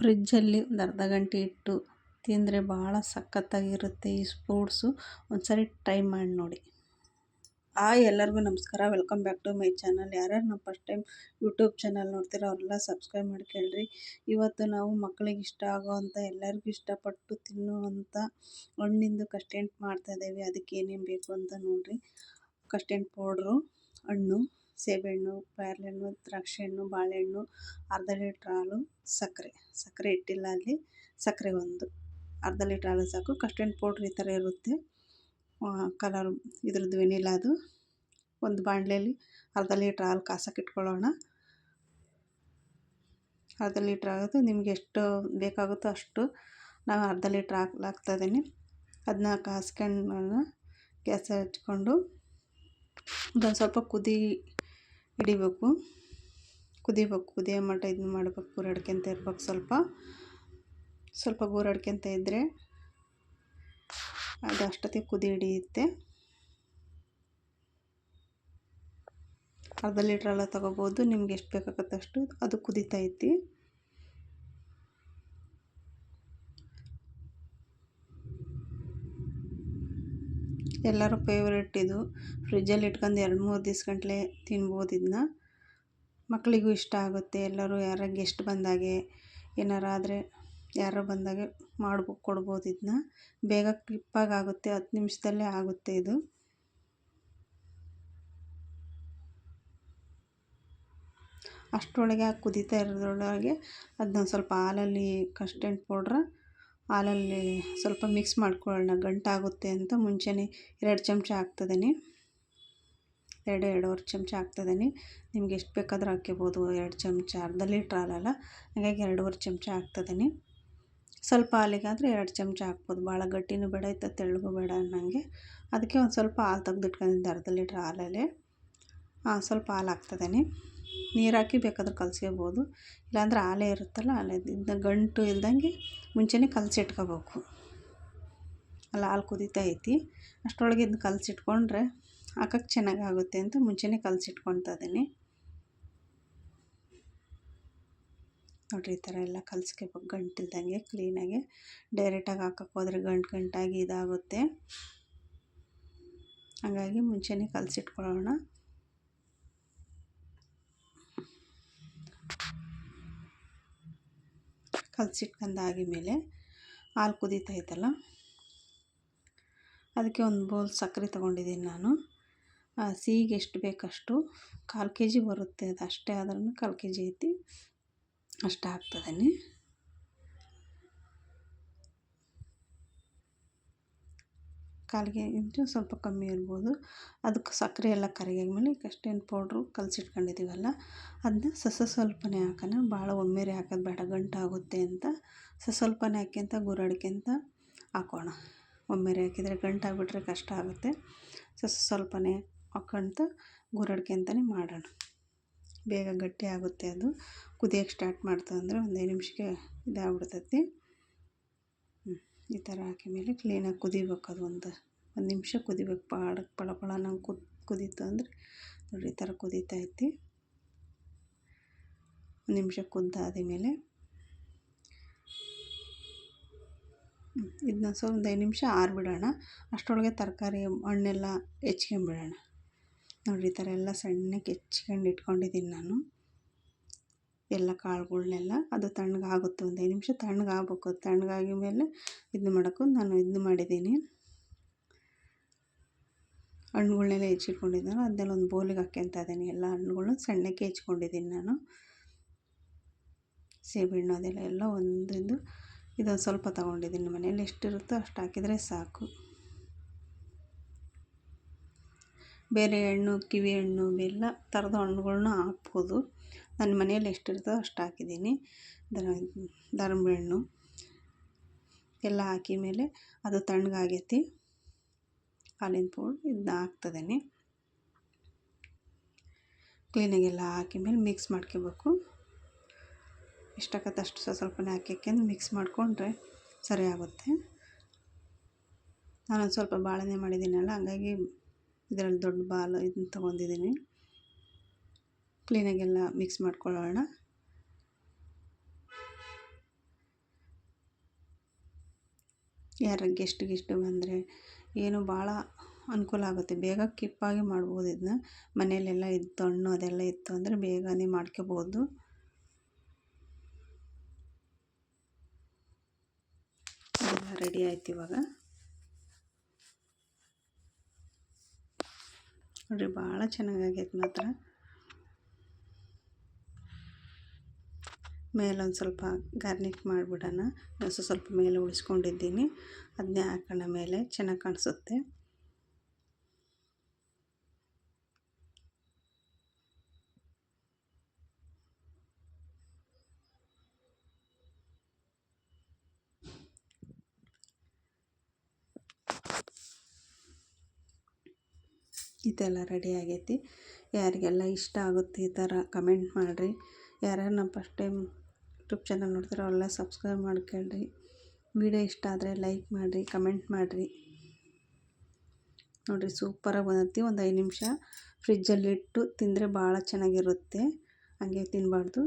ಫ್ರಿಜ್ಜಲ್ಲಿ ಒಂದು ಅರ್ಧ ಗಂಟೆ ಇಟ್ಟು ತಿಂದರೆ ಭಾಳ ಸಖತ್ತಾಗಿರುತ್ತೆ ಈ ಫ್ರೂಟ್ಸು ಒಂದ್ಸರಿ ಟ್ರೈ ಮಾಡಿ ನೋಡಿ. ಆ ಎಲ್ಲರಿಗೂ ನಮಸ್ಕಾರ. Welcome back to my channel. ಯಾರ್ಯಾರು ನಾವು ಫಸ್ಟ್ ಟೈಮ್ ಯೂಟ್ಯೂಬ್ ಚಾನಲ್ ನೋಡ್ತೀರೋ ಅವರೆಲ್ಲ ಸಬ್ಸ್ಕ್ರೈಬ್ ಮಾಡ್ಕೊಳ್ರಿ. ಇವತ್ತು ನಾವು ಮಕ್ಕಳಿಗೆ ಇಷ್ಟ ಆಗೋವಂಥ ಎಲ್ಲರಿಗೂ ಇಷ್ಟಪಟ್ಟು ತಿನ್ನುವಂಥ ಹಣ್ಣಿಂದು ಕಸ್ಟೆಂಟ್ ಮಾಡ್ತಾಯಿದ್ದೇವೆ ಅದಕ್ಕೆ ಏನೇನು ಬೇಕು ಅಂತ ನೋಡಿರಿ. ಕಸ್ಟೆಂಟ್ ಪೌಡ್ರು ಹಣ್ಣು. ಸೇಬೆಹಣ್ಣು ಪೇರಳೆಹಣ್ಣು ದ್ರಾಕ್ಷಿ ಹಣ್ಣು ಬಾಳೆಹಣ್ಣು, ಅರ್ಧ ಲೀಟ್ರ್ ಹಾಲು, ಸಕ್ಕರೆ. ಸಕ್ಕರೆ ಇಟ್ಟಿಲ್ಲ ಅಲ್ಲಿ. ಸಕ್ಕರೆ ಒಂದು. ಅರ್ಧ ಲೀಟ್ರ್ ಹಾಲು ಸಾಕು. ಕಸ್ಟರ್ಡ್ ಪೌಡ್ರ್ ಈ ಥರ ಇರುತ್ತೆ. ಕಲರ್ ಇದ್ರದ್ದು ವೆನಿಲಾದು ಒಂದು ಬಾಣಲೆಯಲ್ಲಿ ಅರ್ಧ ಲೀಟ್ರ್ ಹಾಲು ಕಾಸಕ್ಕೆ ಇಟ್ಕೊಳ್ಳೋಣ. ಅರ್ಧ ಲೀಟ್ರ್ ಆಗುತ್ತೆ. ನಿಮ್ಗೆ ಎಷ್ಟು ಬೇಕಾಗುತ್ತೋ ಅಷ್ಟು ನಾನು ಅರ್ಧ ಲೀಟ್ರ್ ಹಾಕ್ಲಾಗ್ತಾ ಇದ್ದೀನಿ. ಅದನ್ನ ಕಾಸ್ಕೊಂಡು ಗ್ಯಾಸ್ ಹಚ್ಕೊಂಡು ಅದೊಂದು ಸ್ವಲ್ಪ ಕುದಿ ಹಿಡಿಬೇಕು, ಕುದಿಬೇಕು. ಕುದಿಯೋ ಮಟ್ಟ ಇದನ್ನ ಮಾಡ್ಬೇಕು ಗೂರಾಡ್ಕೊಂತ ಇರ್ಬೇಕು ಸ್ವಲ್ಪ. ಸ್ವಲ್ಪ ಗೂರಾಡ್ಕೊಂತ ಇದ್ದರೆ ಅದು ಅಷ್ಟೊತ್ತಿಗೆ ಕುದಿ ಹಿಡಿಯುತ್ತೆ. ಅರ್ಧ ಲೀಟ್ರೆಲ್ಲ ತೊಗೋಬೋದು. ನಿಮ್ಗೆ ಎಷ್ಟು ಬೇಕಾಗತ್ತೆ ಅಷ್ಟು ಅದು ಕುದೀತೈತಿ ಎಲ್ಲರೂ ಫೇವ್ರೇಟ್ ಇದು. ಫ್ರಿಜ್ಜಲ್ಲಿ ಇಟ್ಕೊಂಡು ಎರಡು ಮೂರು ದಿವ್ಸ ಗಂಟಲೆ ತಿನ್ಬೋದು ಇದನ್ನ ಮಕ್ಕಳಿಗೂ ಇಷ್ಟ ಆಗುತ್ತೆ. ಎಲ್ಲರೂ ಯಾರ ಗೆಸ್ಟ್ ಬಂದಾಗೆ ಏನಾರ ಆದರೆ ಯಾರೋ ಬಂದಾಗೆ ಮಾಡ್ಬೋ, ಕೊಡ್ಬೋದು ಇದನ್ನ ಬೇಗ ಕ್ಲಿಪ್ಪಾಗಿ ಆಗುತ್ತೆ. ಹತ್ತು ನಿಮಿಷದಲ್ಲೇ ಆಗುತ್ತೆ ಇದು. ಅಷ್ಟರೊಳಗೆ ಕುದೀತಾ ಇರೋದ್ರೊಳಗೆ ಅದನ್ನ ಸ್ವಲ್ಪ ಹಾಲಲ್ಲಿ ಕಸ್ಟರ್ಡ್ ಪೌಡ್ರ ಹಾಲಲ್ಲಿ ಸ್ವಲ್ಪ ಮಿಕ್ಸ್ ಮಾಡ್ಕೊಳ್ಳೋಣ. ಗಂಟಾಗುತ್ತೆ ಅಂತ ಮುಂಚೆನೇ ಎರಡು ಚಮಚ ಹಾಕ್ತಿದ್ದೀನಿ. ಎರಡು, ಎರಡೂವರೆ ಚಮಚ ಹಾಕ್ತಿದ್ದೀನಿ. ನಿಮ್ಗೆ ಎಷ್ಟು ಬೇಕಾದರೂ ಹಾಕ್ಕೋಬೋದು. ಎರಡು ಚಮಚ, ಅರ್ಧ ಲೀಟ್ರ್ ಹಾಲಲ್ಲ. ಹಾಗಾಗಿ ಎರಡೂವರೆ ಚಮಚ ಹಾಕ್ತಿದ್ದೀನಿ. ಸ್ವಲ್ಪ ಹಾಲಿಗಾದರೆ ಎರಡು ಚಮಚ ಹಾಕ್ಬೋದು. ಭಾಳ ಗಟ್ಟಿನೂ ಬೇಡ, ಇತ್ತು ತೆಳ್ಳಗೂ ಬೇಡ ಅನ್ನಂಗೆ. ಅದಕ್ಕೆ ಒಂದು ಸ್ವಲ್ಪ ಹಾಲು ತೆಗೆದಿಟ್ಕೊಂಡಿದ್ದೆ, ಅರ್ಧ ಲೀಟ್ರ್ ಹಾಲಲ್ಲಿ. ಸ್ವಲ್ಪ ಹಾಲು ಹಾಕ್ತಿದ್ದೀನಿ. ನೀರು ಹಾಕಿ ಬೇಕಾದ್ರೆ ಕಲಸ್ಕೋಬೋದು. ಇಲ್ಲಾಂದ್ರೆ ಆಲೆ ಇರುತ್ತಲ್ಲ ಆಲೆ ಇದನ್ನ ಗಂಟು ಇಲ್ದಂಗೆ ಮುಂಚೆನೇ ಕಲಸಿಟ್ಕೋಬೇಕು. ಅಲ್ಲ, ಹಾಲು ಕುದೀತಾ ಐತಿ. ಅಷ್ಟರೊಳಗೆ ಇದನ್ನ ಕಲಸಿಟ್ಕೊಂಡ್ರೆ ಹಾಕಕ್ಕೆ ಚೆನ್ನಾಗಾಗುತ್ತೆ ಅಂತ ಮುಂಚೆನೇ ಕಲಸಿಟ್ಕೊತಾ ಇದ್ದೀನಿ. ನೋಡಿರಿ, ಈ ಥರ ಎಲ್ಲ ಕಲಸ್ಕೋಬೇಕು. ಗಂಟಿಲ್ದಂಗೆ ಕ್ಲೀನಾಗಿ ಡೈರೆಕ್ಟಾಗಿ ಹಾಕಕ್ಕೆ ಹೋದರೆ ಗಂಟು ಗಂಟಾಗಿ ಇದಾಗುತ್ತೆ. ಹಾಗಾಗಿ ಮುಂಚೆನೇ ಕಲಸಿಟ್ಕೊಳ್ಳೋಣ. ಕಲಸಿಟ್ಕೊಂಡಾಗಿದ್ಮೇಲೆ ಹಾಲು ಕುದೀತೈತಲ್ಲ ಅದಕ್ಕೆ ಒಂದು ಬೌಲ್ ಸಕ್ಕರೆ ತೊಗೊಂಡಿದ್ದೀನಿ ನಾನು. ಸಿಹಿಗೆ ಎಷ್ಟು ಬೇಕಷ್ಟು ಕಾಲು ಕೆ ಜಿ ಬರುತ್ತೆ, ಅದು ಅಷ್ಟೇ ಆದ್ರೂ ಕಾಲು ಕೆ ಜಿ ಐತಿ, ಅಷ್ಟು ಹಾಕ್ತಿದ್ದೀನಿ ಕಾಲಿಗೆ ಇಂಚು ಸ್ವಲ್ಪ ಕಮ್ಮಿ ಇರ್ಬೋದು. ಅದಕ್ಕೆ ಸಕ್ಕರೆ ಎಲ್ಲ ಕರಗಿದ್ಮೇಲೆ ಕಸ್ಟರ್ಡ್ ಪೌಡ್ರು ಕಲಸಿಟ್ಕೊಂಡಿದ್ದೀವಲ್ಲ, ಅದನ್ನ ಸಸ ಸ್ವಲ್ಪನೇ ಹಾಕೋಣ. ಭಾಳ ಒಮ್ಮೆರೆ ಹಾಕೋದು ಬೇಡ, ಗಂಟಾಗುತ್ತೆ ಅಂತ. ಸ ಸ್ವಲ್ಪನೇ ಹಾಕ್ಯಂತ ಗುರಾಡ್ಕ್ಯಂತ ಹಾಕೋಣ. ಒಮ್ಮೆರೆ ಹಾಕಿದರೆ ಗಂಟಾಗ್ಬಿಟ್ರೆ ಕಷ್ಟ ಆಗುತ್ತೆ. ಸಸ ಸ್ವಲ್ಪನೇ ಹಾಕೊಂತ ಗುರಾಡ್ಕ್ಯಂತನೇ ಮಾಡೋಣ. ಬೇಗ ಗಟ್ಟಿ ಆಗುತ್ತೆ ಅದು. ಕುದಿಯೋಕ್ಕೆ ಸ್ಟಾರ್ಟ್ ಮಾಡ್ತಂದ್ರೆ ಒಂದು ಐದು ನಿಮಿಷಕ್ಕೆ ಇದಾಗ್ಬಿಡ್ತೈತಿ. ಈ ಥರ ಹಾಕಿದ್ಮೇಲೆ ಕ್ಲೀನಾಗಿ ಕುದಿಬೇಕು ಅದು ಒಂದು ಒಂದು ನಿಮಿಷ ಕುದಿಬೇಕು. ಪಾಡ ಪಳ ಪಳ ನಂಗೆ ಕುದ್, ಕುದೀತು ಅಂದರೆ ನೋಡಿ ಈ ಥರ ಕುದೀತೈತಿ ಒಂದು ನಿಮಿಷ ಕುದ್ದಾದ ಮೇಲೆ ಇದನ್ನ ಸ್ವಲ್ಪ ಒಂದು ಐದು ನಿಮಿಷ ಆರಿಬಿಡೋಣ. ಅಷ್ಟರೊಳಗೆ ತರಕಾರಿ, ಹಣ್ಣೆಲ್ಲ ಹೆಚ್ಕೊಂಬಿಡೋಣ ನೋಡಿರಿ ಈ ಥರ ಎಲ್ಲ ಸಣ್ಣಕ್ಕೆ ಹೆಚ್ಕೊಂಡು ಇಟ್ಕೊಂಡಿದ್ದೀನಿ ನಾನು. ಎಲ್ಲ ಕಾಳುಗಳ್ನೆಲ್ಲ ಅದು ತಣ್ಣಗಾಗುತ್ತೆ. ಒಂದು ಐದು ನಿಮಿಷ ತಣ್ಣಗಾಗ್ಬೇಕು. ತಣ್ಣಗಾಗಿ ಮೇಲೆ ಇದನ್ನ ಮಾಡೋಕ್ಕೂ ನಾನು ಇದನ್ನ ಮಾಡಿದ್ದೀನಿ. ಹಣ್ಣುಗಳ್ನೆಲ್ಲ ಹೆಚ್ಚಿಟ್ಕೊಂಡಿದ್ದಾನೋ ಅದನ್ನೆಲ್ಲ ಒಂದು ಬೌಲಿಗೆ ಹಾಕ್ಯಂತ ಇದ್ದೀನಿ. ಎಲ್ಲ ಹಣ್ಣುಗಳನ್ನ ಸಣ್ಣಕ್ಕೆ ಹೆಚ್ಕೊಂಡಿದ್ದೀನಿ ನಾನು. ಸೇಬೆಹಣ್ಣು ಅದೆಲ್ಲ ಎಲ್ಲ ಒಂದಿದ್ದು ಇದೊಂದು ಸ್ವಲ್ಪ ತೊಗೊಂಡಿದ್ದೀನಿ ಮನೇಲಿ ಎಷ್ಟಿರುತ್ತೋ ಅಷ್ಟು ಹಾಕಿದರೆ ಸಾಕು. ಬೇರೆ ಹಣ್ಣು, ಕಿವಿ ಹಣ್ಣು ಎಲ್ಲ ಥರದ ಹಣ್ಣುಗಳನ್ನ ಹಾಕ್ಬೋದು. ನನ್ನ ಮನೆಯಲ್ಲಿ ಎಷ್ಟಿರ್ತದೋ ಅಷ್ಟು ಹಾಕಿದ್ದೀನಿ. ದಾಳಿಂಬೆ ಹಣ್ಣು ಎಲ್ಲ ಹಾಕಿದ ಮೇಲೆ ಅದು ತಣ್ಣಗಾಗೈತಿ. ಹಾಲಿನ ಪೌಡ್ರ್ ಇದನ್ನ ಹಾಕ್ತಿದ್ದೀನಿ. ಕ್ಲೀನಾಗೆಲ್ಲ ಹಾಕಿ ಮೇಲೆ ಮಿಕ್ಸ್ ಮಾಡ್ಕೋಬೇಕು. ಎಷ್ಟಾಗತ್ತೆ ಅಷ್ಟು ಸ್ವಲ್ಪನೇ ಹಾಕ್ಯಂದು ಮಿಕ್ಸ್ ಮಾಡಿಕೊಂಡ್ರೆ ಸರಿ ಆಗುತ್ತೆ. ನಾನೊಂದು ಸ್ವಲ್ಪ ಬಾಳೆನೆ ಮಾಡಿದ್ದೀನಲ್ಲ, ಹಂಗಾಗಿ ಇದರಲ್ಲಿ ದೊಡ್ಡ ಬಾಲ್ ಇದನ್ನ ತೊಗೊಂಡಿದ್ದೀನಿ. ಕ್ಲೀನಾಗೆಲ್ಲ ಮಿಕ್ಸ್ ಮಾಡ್ಕೊಳ್ಳೋಣ. ಯಾರ ಗೆಸ್ಟ್ ಗಿಸ್ಟ್ ಬಂದರೆ ಏನು ಭಾಳ ಅನುಕೂಲ ಆಗುತ್ತೆ. ಬೇಗ ಕಿಪ್ಪಾಗಿ ಮಾಡ್ಬೋದು ಇದನ್ನ ಮನೆಯಲ್ಲೆಲ್ಲ ಇತ್ತು ಹಣ್ಣು ಅದೆಲ್ಲ ಇತ್ತು ಅಂದರೆ ಬೇಗನೆ ಮಾಡ್ಕೋಬೋದು. ರೆಡಿ ಆಯ್ತು ಇವಾಗ. ನೋಡಿರಿ ಭಾಳ ಚೆನ್ನಾಗಾಗೈತೆ ಮಾತ್ರ. ಮೇಲೊಂದು ಸ್ವಲ್ಪ ಗಾರ್ನಿಕ್ ಮಾಡಿಬಿಡೋಣ. ಸೊ ಸ್ವಲ್ಪ ಮೇಲೆ ಉಳಿಸ್ಕೊಂಡಿದ್ದೀನಿ. ಅದನ್ನೇ ಹಾಕೋಣ ಮೇಲೆ. ಚೆನ್ನಾಗಿ ಕಾಣಿಸುತ್ತೆ. ಇದೆಲ್ಲ ರೆಡಿ ಆಗೈತಿ. ಯಾರಿಗೆಲ್ಲ ಇಷ್ಟ ಆಗುತ್ತೆ ಈ ಥರ ಕಮೆಂಟ್ ಮಾಡಿರಿ. ಯಾರ್ಯಾರು ಫಸ್ಟ್ ಟೈಮ್ ಯೂಟ್ಯೂಬ್ ಚಾನಲ್ ನೋಡ್ತಾರೋ ಅವೆಲ್ಲ ಸಬ್ಸ್ಕ್ರೈಬ್ ಮಾಡ್ಕೊಳ್ರಿ. ವಿಡಿಯೋ ಇಷ್ಟ ಆದರೆ ಲೈಕ್ ಮಾಡಿರಿ ಕಮೆಂಟ್ ಮಾಡಿರಿ. ನೋಡಿರಿ ಸೂಪರಾಗಿ ಬಂದೈತಿ. ಒಂದು ಐದು ನಿಮಿಷ ಫ್ರಿಜ್ಜಲ್ಲಿಟ್ಟು ತಿಂದರೆ ಭಾಳ ಚೆನ್ನಾಗಿರುತ್ತೆ. ಹಂಗೆ ತಿನ್ನಬಾರ್ದು